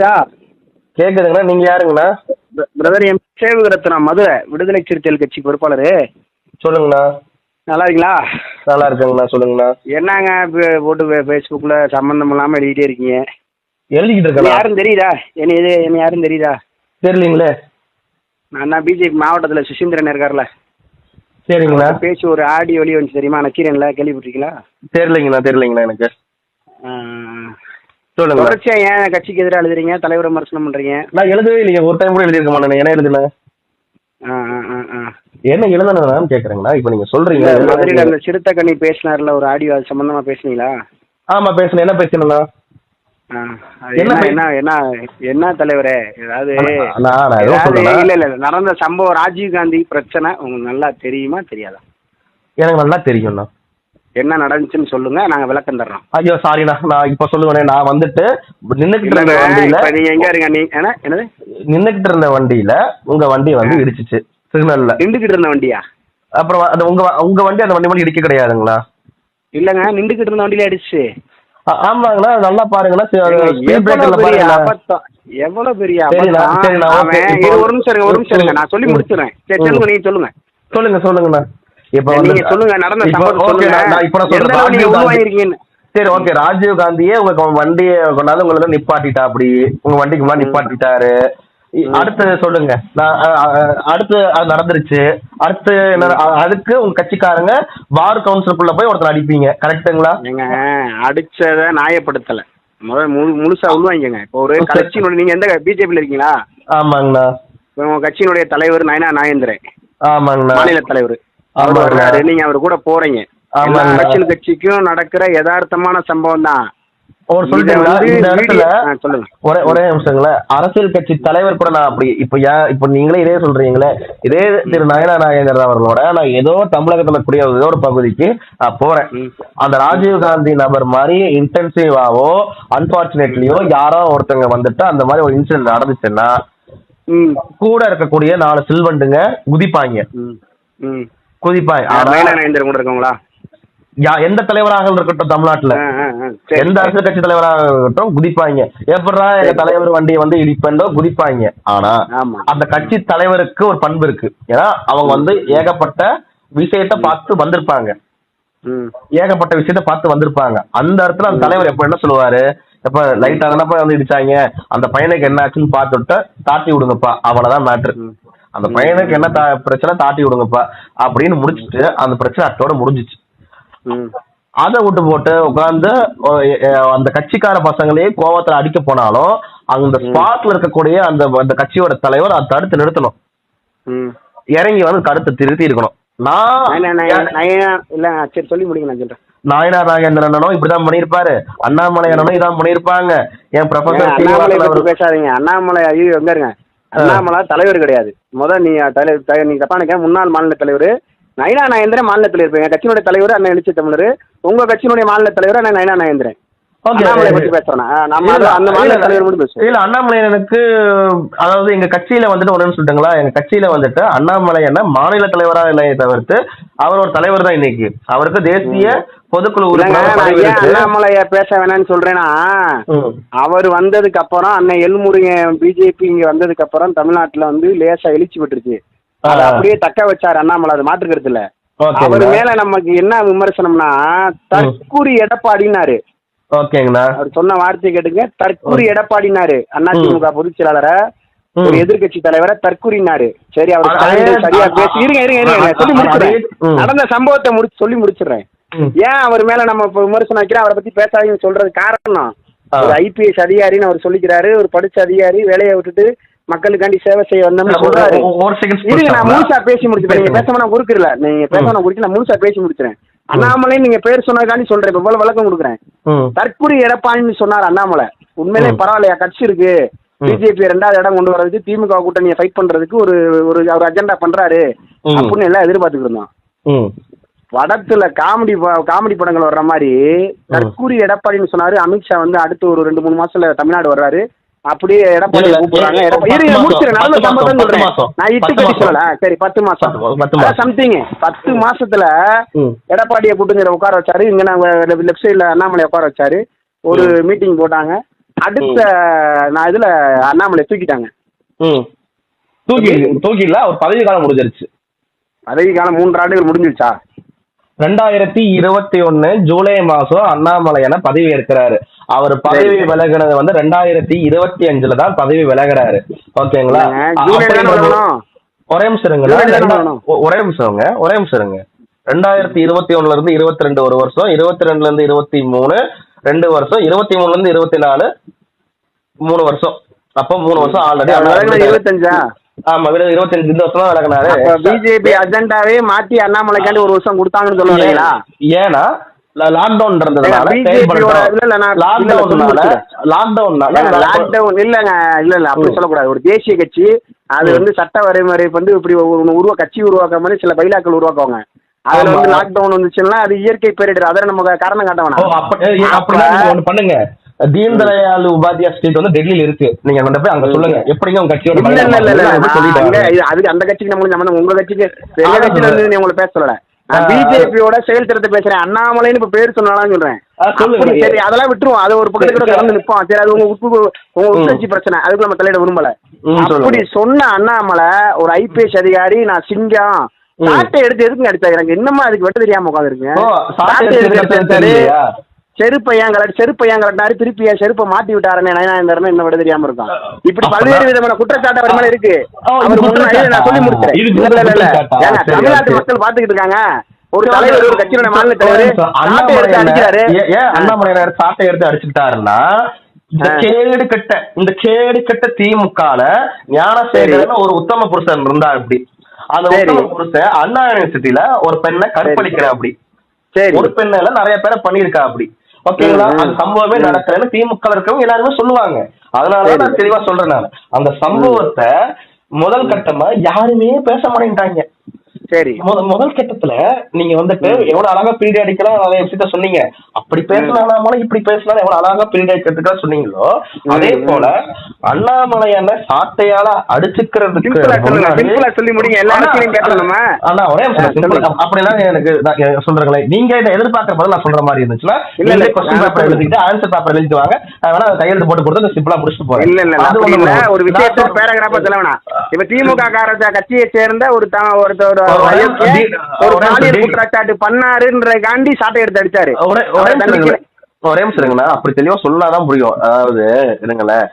யா கேக்குதுங்கண்ணா நீங்க யாருங்கண்ணா பிரதர் எம் சேவகரத்னா மதுரை. விடுதலை சிறுத்தைகள் கட்சி பொறுப்பாளர். சொல்லுங்கண்ணா. நல்லா இருக்கீங்களா நல்லா இருக்குங்கண்ணா சொல்லுங்கண்ணா. என்னங்க இப்போ போட்டு ஃபேஸ்புக்கில் சம்மந்தம் இல்லாமல் எழுதிட்டே இருக்கீங்க? எழுதிக்கிட்டு என்ன யாரும் தெரியுதா? என்ன இது? என்ன யாரும் தெரியுதா? தெரியலீங்களே. நான் தான் பிஜேபி மாவட்டத்தில் சுசீந்திரன் இருக்கார்ல. சரிங்கண்ணா. பேசி ஒரு ஆடியோ வெளியே வந்துச்சு தெரியுமா? நக்கீரன்ல கேள்விப்பட்டிருக்கீங்களா? தெரியலைங்கண்ணா தெரியலைங்கண்ணா எனக்கு. ஆ, சொல்லுங்க. தொடர்ச்சியா ஏன் கட்சிக்கு எதிராக எழுதுறீங்க? தலைவரை விமர்சனம் பண்றீங்க? நான் எழுதவே இல்லைங்க. ஒரு டைம் கூட எழுதியிருக்க மாட்டேன் என்ன ஆ. என்ன எழுதுனேன்னு கேக்குறேங்கண்ணா. இப்போ நீங்க சொல்றீங்க. மதுரையில் அந்த சிறுத்தை கண்ணி பேசினார்ல ஒரு ஆடியோ அது சம்பந்தமா பேசுனீங்களா? ஆமா பேசுனேன். என்ன அது என்ன என்ன என்ன தலைவரே? ஏதாவது இல்ல இல்ல, நடந்த சம்பவம் ராஜீவ் காந்தி பிரச்சனை உங்களுக்கு நல்லா தெரியுமா தெரியாதா? எனக்கு நல்லா தெரியும்ண்ணா. என்ன நடந்துச்சுன்னு சொல்லுங்க நாங்க விளக்கம் தர்றோம். ஐயோ சாரிண்ணா நான் இப்போ சொல்லுவேனே நான் வந்துட்டு நின்னுக்கிட்டு இருந்த வண்டியில இப்ப நீங்க எங்க இருங்க நீ என்ன என்னது? நின்னுக்கிட்டு இருந்த வண்டியில உங்க வண்டி வந்து இடிச்சிச்சு சிக்னல்ல. நின்றுகிட்டு இருந்த வண்டியா? அப்புறம் அந்த உங்க உங்க வண்டி அந்த வண்டி மட்டும் இடிக்க கிடையாதுங்களா? இல்லங்க நின்றுகிட்டு இருந்த வண்டியில அடிச்சு ஆ- ஆமாங்கண்ணா நல்லா பாருங்கண்ணா ஸ்பீட் எவ்வளவு பெரிய ஒரு நிமிஷம் இருங்க ஒரு நிமிஷம் இருங்க நான் சொல்லி ம். முடிச்சிடுறேன். சரி. சொல்லுங்க நீங்க சொல்லுங்க. சொல்லுங்க சொல்லுங்கண்ணா. இப்போ நீங்க சொல்லுங்க நடந்த சம்பவம் சொல்லுங்க. நான் இப்போ சொல்றேன். நீங்க உருவாயிருக்கீங்கன்னு சரி ஓகே. ராஜீவ் காந்தியே உங்க வண்டியை கொண்டாந்து உங்களை நிப்பாட்டிட்டா அப்படி? உங்க வண்டிக்கு முன்னாடி நிப்பாட்டிட்டாரு. அடுத்து சொல்லுங்க. அடுத்து அது நடந்துருச்சு. அடுத்து அதுக்கு உங்க கட்சிக்காரங்க வார் கவுன்சிலுக்குள்ள போய் ஒருத்தர் அடிப்பீங்க. கரெக்ட்டுங்களா? ஏங்க அடிச்சத நியாயப்படுத்தல. முதல்ல முழு முழுசா உள்வாங்கிக்கங்க. இப்போ ஒரு. கட்சியினுடைய நீங்க எந்த பிஜேபியில் இருக்கீங்களா? ஆமாங்கண்ணா. உங்க கட்சியினுடைய தலைவர் நயனா நாயந்திரன் ஆமாங்கண்ணா. மாநில தலைவர். வர்றாரு நீங்க அவர் கூட போறீங்க. அரசியல் கட்சிக்கும் நடக்கிற யதார்த்தமான சம்பவம் தான் ஒரு சொல்லிட்டீங்களா? இந்த இடத்துல ஒரே ஒரே நிமிஷங்களேன் அரசியல் கட்சி தலைவர் கூட நான் அப்படி இப்போ ஏன் இப்போ நீங்களே இதே சொல்றீங்களே. இதே திரு நயனா நாகேந்திரன் அவர்களோட நான் ஏதோ தமிழகத்துல கூடிய ஏதோ ஒரு பகுதிக்கு நான் போறேன். அந்த ராஜீவ் காந்தி நபர் மாதிரி இன்டென்சிவாவோ அன்பார்ச்சுனேட்லியோ யாரோ ஒருத்தங்க வந்துட்டு அந்த மாதிரி ஒரு இன்சிடென்ட் நடந்துச்சுன்னா கூட இருக்கக்கூடிய நாலு சில்வண்டுங்க குதிப்பாங்க. நாயந்திரன் கூட இருக்கவங்களா? எந்த தலைவராக இருக்கட்டும் தமிழ்நாட்டுல. எந்த அரசியல் கட்சி தலைவராக இருக்கட்டும் குதிப்பாங்க எப்படா எங்க தலைவர் வண்டியை வந்து இடிப்பண்டோ குதிப்பாங்க ஆனா. அந்த கட்சி தலைவருக்கு ஒரு பண்பு இருக்கு. ஏன்னா அவங்க வந்து ஏகப்பட்ட விஷயத்த பார்த்து வந்திருப்பாங்க. ஏகப்பட்ட விஷயத்த பார்த்து வந்திருப்பாங்க. அந்த இடத்துல அந்த தலைவர் எப்ப என்ன சொல்லுவாரு? எப்ப லைட்டா தானப்பா வந்து இடிச்சாங்க? அந்த பையனுக்கு என்ன ஆச்சுன்னு பார்த்துட்டு தாட்டி விடுங்கப்பா. அவ்வளவுதான் மேட்ரு அந்த பையனுக்கு என்ன பிரச்சனை? தாட்டி விடுங்கப்பா. அப்படின்னு முடிச்சிட்டு அந்த பிரச்சனை அத்தோட முடிஞ்சிச்சு. அதை விட்டு போட்டு உட்காந்து அந்த கட்சிக்கார பசங்களே கோவத்துல அடிக்க போனாலும் அந்த ஸ்பாட்ல இருக்கக்கூடிய அந்த அந்த கட்சியோட தலைவர் அதை தடுத்து நிறுத்தணும். இறங்கி வந்து தடுத்து திருத்தி இருக்கணும். நான் சரி சொல்லி முடிங்க நான் சொல்றேன். நாயனார் நாகேந்திரனும் இப்படிதான் பண்ணியிருப்பாரு. அண்ணாமலை அண்ணனும் இதான் பண்ணியிருப்பாங்க. என் ப்ரொஃபசர் பேசாதீங்க. அண்ணாமலை ஐயோ எங்க இருங்க? அண்ணாமலை தலைவர் கிடையாது. முத நீ தலைவர் நீ தப்பா நினைக்க முன்னாள் மாநில தலைவர். நயனா நாயந்திரன் மாநில தலைவர் எங்க கட்சியினுடைய தலைவர் அண்ணன் எழுச்சி தமிழர். உங்க கட்சியினுடைய மாநில தலைவர் அண்ணன் நயனா நாயந்திரன். அண்ணாமலை பத்தி பேசுறேன் நம்ம அந்த மாநில தலைவர் மட்டும் பேசுவோம் இல்ல அண்ணாமலை எனக்கு அதாவது எங்க கட்சியில வந்துட்டு ஒண்ணுன்னு சொல்லிட்டுங்களா எங்க கட்சியில வந்துட்டு அண்ணாமலை என்ன மாநில தலைவரா இல்லையே தவிர்த்து அவர் ஒரு தலைவர் தான் இன்னைக்கு. அவருக்கு தேசிய பொதுக்குழு. அண்ணாமலைய பேச வேணாம்னு சொல்றேன்னா. அவர் வந்ததுக்கு அப்புறம் அண்ணன் எல்முருகன் பிஜேபி இங்க வந்ததுக்கு அப்புறம் தமிழ்நாட்டுல வந்து லேசா எழுச்சி பெற்றுச்சு அதை ஆ. அப்படியே தக்க வச்சார் அண்ணாமலை அது மாற்றுக்கிறது இல்ல ஓகேங்களா. அவர் மேல நமக்கு என்ன விமர்சனம்னா தற்கூரி எடப்பாடினாரு ஓகேங்கண்ணா அவர் சொன்ன வார்த்தை கேட்டுங்க தற்கூரி எடப்பாடினாரு அதிமுக பொதுச் செயலாளரை. ஒரு எதிர்க்கட்சி தலைவரை தற்கூறினாரு சரி அவர் சரியா பேசி இருங்க இருங்க இருங்க சொல்லி முடிச்சிடுறேன். நடந்த சம்பவத்தை முடிச்சு சொல்லி முடிச்சிடுறேன். ஏன் அவர் மேல நம்ம இப்ப விமர்சனம் வைக்கிறோம்? அவரை பத்தி பேசாதீங்கன்னு சொல்றது காரணம். ஒரு ஐபிஎஸ் அதிகாரின்னு அவர் சொல்லிக்கிறாரு. ஒரு படிச்ச அதிகாரி வேலையை விட்டுட்டு மக்களுக்காண்டி சேவை செய்ய வந்தோம்னு சொல்றாரு. இருங்க நான் முழுசா பேசி முடிச்சுறேன் நீங்க. பேசாம நான் குறுக்கல நீங்க பேசாம நான் குறுக்கல முழுசா பேசி முடிச்சிறேன் அண்ணாமலை நீங்க பேர் சொன்னதுக்காண்டி சொல்றேன். இப்ப போல விளக்கம் கொடுக்குறேன். ம். தற்கூரி எடப்பாடின்னு சொன்னார் அண்ணாமலை. உண்மையிலே. பரவாயில்லையா? கட்சி இருக்கு. பிஜேபி ரெண்டாவது இடம் கொண்டு வர்றதுக்கு திமுக கூட்டணியை ஃபைட் பண்றதுக்கு ஒரு ஒரு ஒரு அஜெண்டா பண்றாரு. அப்படின்னு எல்லாம் எதிர்பார்த்துக்கிட்டு இருந்தோம். ம். படத்துல காமெடி காமெடி படங்கள் வர்ற மாதிரி தற்கூரி எடப்பாடின்னு சொன்னாரு. அமித்ஷா வந்து அடுத்து ஒரு ரெண்டு மூணு மாசத்துல தமிழ்நாடு வர்றாரு. அப்படியே எடப்பாடி கூப்பிடுறாங்க. பத்து சம்பவம் சொல்றேன். நான் இட்டு கட்டி. சொல்லல. சரி பத்து மாசம். சம்திங் பத்து மாசத்துல. எடப்பாடியை கூட்டுங்கிற உட்கார வச்சாரு. இங்க நாங்க லெஃப்ட் சைடுல அண்ணாமலை உட்கார வச்சாரு. ஒரு மீட்டிங் போட்டாங்க. அடுத்த நான் இதுல அண்ணாமலை தூக்கிட்டாங்க. ம். தூக்கி தூக்கில ஒரு பதவி காலம் முடிஞ்சிருச்சு. பதவி காலம் மூன்று ஆண்டுகள் முடிஞ்சிருச்சா? ரெண்டாயிரத்தி இருபத்தி ஒன்னு ஜூலை மாசம் அண்ணாமலையான பதவி ஏற்கிறாரு. அவர் பதவி விலகினது வந்து ரெண்டாயிரத்தி இருபத்தி அஞ்சுல தான் பதவி விலகுறாரு. ஓகேங்களா. ஒரே நிமிஷம் இருங்க. ஒரே நிமிஷம் ஒரே நிமிஷம் ரெண்டாயிரத்தி இருபத்தி ஒண்ணுல இருந்து இருபத்தி ரெண்டு ஒரு வருஷம் இருபத்தி ரெண்டுல இருந்து இருபத்தி மூணு ரெண்டு வருஷம் இருபத்தி மூணுல இருந்து இருபத்தி நாலு மூணு வருஷம். அப்போ மூணு வருஷம் ஆல்ரெடி இருபத்தஞ்சா? ஆமா விட இருபத்தஞ்சு இந்த வருஷம் அப்ப பிஜேபி அஜெண்டாவே மாத்தி அண்ணாமலைக்காண்டி ஒரு வருஷம் கொடுத்தாங்கன்னு சொல்லுவீங்களா ஏன்னா லாக்டவுன் இருந்ததுனால லாக்டவுன்னால. லாக்டவுன்னால லாக்டவுன் இல்லங்க இல்ல இல்ல அப்படி சொல்லக்கூடாது. ஒரு தேசிய கட்சி அது வந்து சட்ட வரைமுறை வந்து இப்படி ஒரு உருவா கட்சி உருவாக்க மாதிரி சில பைலாக்கள் உருவாக்குவாங்க. அதுல. வந்து லாக்டவுன் வந்துச்சுன்னா அது இயற்கை பேரிடர். அதை நம்ம காரணம் காட்ட வேணாம் பண்ணுங்க. தீன் தயாள் உபாத்யா ஸ்ட்ரீட் வந்து டெல்லியில இருக்கு. நீங்க கொண்டு போய் அங்க சொல்லுங்க. எப்படிங்க உங்க கட்சியோட அதுக்கு அந்த கட்சிக்கு நம்ம சம்பந்தம் உங்க கட்சிக்கு எங்க கட்சியில. இருந்து நீ உங்களை பேச சொல்லல. நான் பிஜேபியோட செயல் திட்டத்தை பேசுறேன். அண்ணாமலைன்னு இப்ப பேர் சொன்னாலும் சொல்றேன். சரி அதெல்லாம் விட்டுருவோம். அது ஒரு பக்கத்துல கூட சரி, கடந்து நிப்போம். சரி அது உங்க உப்பு உங்க. உட்கட்சி பிரச்சனை. அதுக்கு நம்ம தலையிட விரும்பல. அப்படி சொன்ன அண்ணாமலை ஒரு ஐபிஎஸ் அதிகாரி நான் சிங்கம். சாட்டை எடுத்து எதுக்கு அடிச்சாங்க எனக்கு இன்னமும் அதுக்கு வெட்ட தெரியாம உட்காந்துருக்குங்க செருப்பை ஏன் கலட்டி செருப்பை ஏன் கலட்டினாரு திருப்பி என் செருப்பை மாட்டி விட்டாருன்னு நயனாந்தரன் இன்னும் விட தெரியாம இருக்கும் இப்படி. பல்வேறு விதமான குற்றச்சாட்டு அவர் மேல இருக்கு. அவர்? நான் சொல்லி இல்ல இல்ல? ஏங்க சரி, தமிழ்நாட்டு. மக்கள் பாத்துக்கிட்டு இருக்காங்க. ஒரு தலைவர் ஒரு கட்சியோட மாநில தலைவர் சாட்டை எடுத்து அடிக்கிறாரு. ஏன் அண்ணாமலையார் சாட்டை எடுத்து அடிச்சுக்கிட்டாருன்னா இந்த. கேடு கட்ட இந்த கேடு கட்ட திமுகல ஞானசேகரன் ஒரு உத்தம புருஷன் இருந்தா அப்படி அந்த. உத்தம புருஷன் அண்ணா யூனிவர்சிட்டியில ஒரு பெண்ணை கற்பழிக்கிற அப்படி. சரி. ஒரு பெண்ணால நிறைய பேரை பண்ணியிருக்கா அப்படி. ஓகேங்களா. அந்த சம்பவமே ம். நடக்கிறேன்னு திமுக இருக்கவங்க எல்லாருமே சொல்லுவாங்க அதனாலதான் நான். தெளிவா சொல்றேன் நான் அந்த சம்பவத்தை முதல் கட்டமா யாருமே பேச மாட்டேங்கிறாங்க சரி முத முதல் கட்டத்துல நீங்க வந்துட்டு எவ்வளவு அழகா பீடி அடிக்கலாம் நிறைய விஷயத்த சொன்னீங்க அப்படி பேசினாலும் இப்படி பேசினாலும் எவ்வளவு அழகா பீடி அடிக்கிறதுக்கு சொன்னீங்களோ அதே. போல அண்ணாமலையான சாட்டையால அடிச்சுக்கிறதுக்கு சொல்லி முடிங்க எல்லா நம்ம அண்ணா ஒரே. அப்படிலாம் எனக்கு சொல்றேங்களே நீங்க இதை எதிர்பார்க்கிற பதில் நான் சொல்ற மாதிரி இருந்துச்சுன்னா இல்ல, இல்ல, கொஸ்டின் பேப்பர். எழுதிட்டு ஆன்சர் பேப்பர் எழுதிட்டு வாங்க வேணா கையெழுத்து போட்டு கொடுத்து சிம்பிளா முடிச்சுட்டு போறேன். இல்ல இல்ல. ஒரு விஷயத்த பேராகிராஃபா சொல்ல வேணாம். இப்ப திமுக கார கட்சியை சேர்ந்த ஒரு ஒருத்தர் ஒரு பாலியல் குற்றச்சாட்டு பண்ணாருன்றதுக்காண்டி சாட்டை எடுத்து அடிச்சாரு. ஒரே ஒரே நிமிஷம் இருங்கண்ணா. அப்படி தெளிவா சொன்னாதான் புரியும் அதாவது இருங்களேன்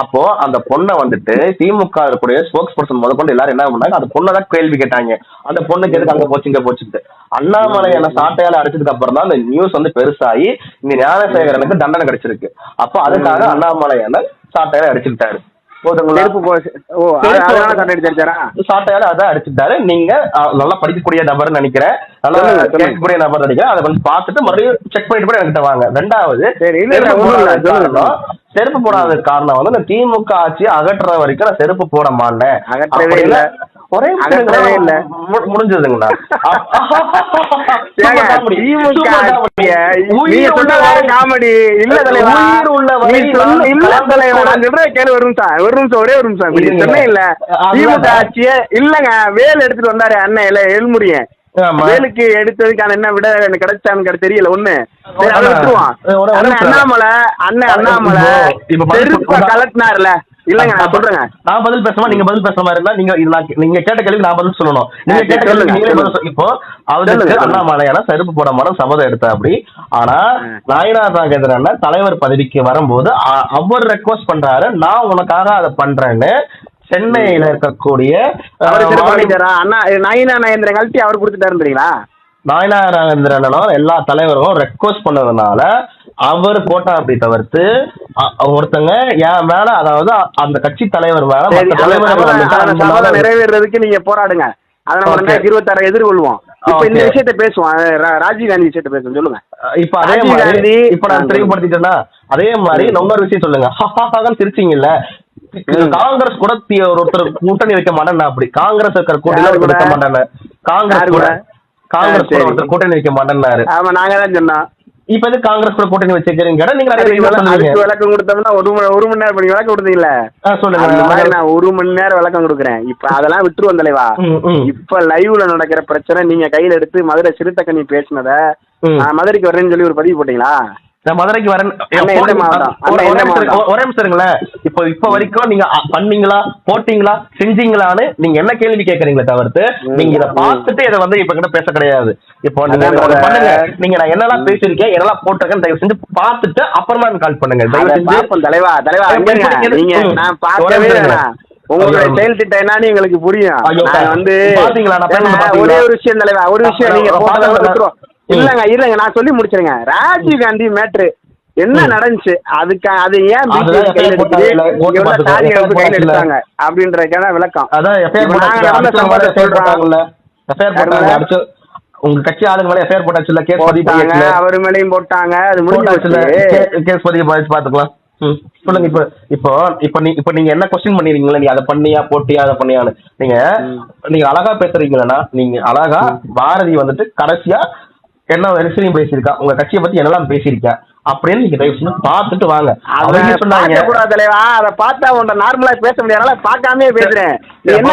அப்போ அந்த பொண்ணை வந்துட்டு திமுக இருக்கக்கூடிய ஸ்போக்ஸ் பர்சன் முத கொண்டு எல்லாரும் என்ன பண்ணாங்க? அந்த பொண்ணை தான் கேள்வி கேட்டாங்க. அந்த பொண்ணுக்கு எதுக்கு அங்க போச்சு இங்க போச்சுட்டு அண்ணாமலை என்ன சாட்டையால அடிச்சதுக்கு அப்புறம் தான் அந்த நியூஸ் வந்து பெருசாகி இந்த ஞானசேகரனுக்கு தண்டனை கிடைச்சிருக்கு. அப்போ அதுக்காக அண்ணாமலை என்ன சாட்டையால அடிச்சுக்கிட்டாரு. அடிச்சுட்டாரு. நீங்க நல்லா படிக்கக்கூடிய நபர்னு நினைக்கிறேன். நல்லா. கேட்கக்கூடிய நபர் நினைக்கிறேன். அதை கொஞ்சம் பார்த்துட்டு மறுபடியும் செக் பண்ணிட்டு கூட என்கிட்ட வாங்க. ரெண்டாவது செருப்பு போடாத. காரணம் வந்து இந்த திமுக ஆட்சி அகற்றுற வரைக்கும் நான் செருப்பு போட மாட்டேன். ஒரே இல்ல. முடிஞ்சதுங்களா காமெடி. இல்ல சொல்றேன் கேளு ஒரு நிமிஷம். ஒரு ஒரே நிமிஷம் நீ இருங்க. சொன்னே இல்ல. திமுக ஆட்சிய இல்லங்க. வேல் எடுத்துட்டு வந்தாரு அண்ணன் இல்ல எழுமுடியன் ஆமா. வேலுக்கு எடுத்ததுக்கான என்ன விட எனக்கு கிடைச்சான்னு தெரியல ஒண்ணு. சரி. அண்ணாமலை அண்ணன் அண்ணாமலை. கலட்டினார்ல. இல்லங்க நான் சொல்றேங்க நான் பதில் பேசுமா நீங்க பதில் பேசுற மாதிரி இருந்தா நீங்க நீங்க கேட்ட கேள்வி நான் பதில் சொல்லணும் நீங்க கேட்ட கேள்வி நீங்களே பதில். இப்போ அவருக்கு. அண்ணாமலையான செருப்பு போட மாட்டோம் சபதம் எடுத்த அப்படி ஆனா நாயனார் நாகேந்திரன் தலைவர் பதவிக்கு வரும்போது அவர் ரெக்வஸ்ட் பண்றாரு நான் உனக்காக அதை பண்றேன்னு சென்னையில இருக்கக்கூடிய? அண்ணா நயினா நயந்திரன் கழட்டி அவர் கொடுத்துட்டாருன்றீங்களா நாயனார் நாகேந்திரனும் எல்லா தலைவரும் ரெக்வஸ்ட் பண்ணதுனால அவர் போட்டா அப்படி தவிர்த்து ஒருத்தங்க என் மேல அதாவது அந்த கட்சி தலைவர் மேல நிறைவேறதுக்கு நீங்க போராடுங்க. அதை நம்ம. ரெண்டாயிரத்தி இருபத்தாறு எதிர்கொள்வோம். இப்ப இந்த. விஷயத்த பேசுவோம். ராஜீவ் காந்தி விஷயத்த பேசுவோம். சொல்லுங்க. இப்ப அதே மாதிரி இப்ப நான் தெளிவுபடுத்திட்டேன்னா அதே மாதிரி இன்னொரு விஷயம் சொல்லுங்க. ஹஹாஹான்னு சிரிச்சீங்கல்ல. காங்கிரஸ் கூட ஒருத்தர் கூட்டணி வைக்க மாட்டேன் அப்படி. காங்கிரஸ் இருக்கிற கூட்டணி? வைக்க மாட்டேன் காங்கிரஸ் கூட? காங்கிரஸ் கூட. ஒருத்தர் கூட்டணி வைக்க மாட்டேன்னாரு. ஆமா நாங்க தான் சொன்னோம். இப்ப எது காங்கிரஸ் கூட கூட்டணி வச்சிருக்கீங்க நீங்க விளக்கம் கொடுத்தோம்னா ஒரு மணி ஒரு மணி நேரம் விளக்கம் கொடுத்தீங்கல்ல? ஆ, சொல்லுங்க. நான் ஒரு மணி நேரம் விளக்கம் கொடுக்குறேன். இப்ப அதெல்லாம் விட்டுருவோம் தலைவா. இப்ப லைவ்ல நடக்கிற பிரச்சனை நீங்க கையில எடுத்து மதுரை சிறுத்தக்கண்ணி பேசினத மதுரைக்கு வர்றேன்னு சொல்லி ஒரு பதிவு போட்டீங்களா? நான் மதுரைக்கு வரேன். ஒரு- நிமிஷம் இருங்களேன். இப்போ இப்போ வரைக்கும் நீங்க பண்ணீங்களா? போட்டீங்களா? செஞ்சீங்களான்னு நீங்க என்ன கேள்வி கேக்குறீங்களே தவிர்த்து நீங்க இதை பார்த்துட்டு இதை வந்து இப்ப கிட்ட பேச கிடையாது. இப்போ. பண்ணுங்க. நீங்க நான் என்னெல்லாம் பேசியிருக்கேன் என்னெல்லாம் போட்டிருக்கேன் தயவு செஞ்சு பார்த்துட்டு அப்புறமா கால் பண்ணுங்க. தயவு செஞ்சு தலைவா தலைவா. நீங்க. நான் பார்க்கவே ஐயோ. செயல் திட்டம் என்னன்னு எங்களுக்கு புரியும். வந்து? ஒரே ஒரு விஷயம் தலைவா ஒரு விஷயம் நீங்க இல்லங்க இல்லங்க நான் சொல்லி முடிச்சிருங்க. ராஜீவ் காந்தி மேட்ரு என்ன. நடந்துச்சு? அதுக்கு அது ஏன் கையில். எடுத்தாங்க அப்படின்றதுக்கான விளக்கம். அதான் உங்க கட்சி ஆளுங்க மேல எஃப்ஐஆர் போட்டாச்சுல கேஸ் பதிவு அவர் மேலையும் போட்டாங்க அது முடிஞ்சு போட்டாச்சுல போச்சு. கேஸ் பதிவு பண்ணி பாத்துக்கலாம். சொல்லுங்க இப்ப இப்போ இப்ப நீ இப்ப நீங்க என்ன கொஸ்டின் பண்ணிருக்கீங்களா நீ அதை பண்ணியா போட்டியா அதை பண்ணியான்னு. நீங்க நீங்க அழகா பேசுறீங்களா நீங்க அழகா பாரதி வந்துட்டு கடைசியா என்ன விஷயம் பேசியிருக்கா? உங்க கட்சியை பத்தி என்னெல்லாம் பேசியிருக்கா? அப்படின்னு நீங்க தயவு செஞ்சு பார்த்துட்டு வாங்க. அவங்க சொன்னாங்க. பார்க்க கூடாது தலைவா அதை பார்த்தா உன்ட நார்மலா பேச முடியாதனால பார்க்காம பேசுறேன். என்ன?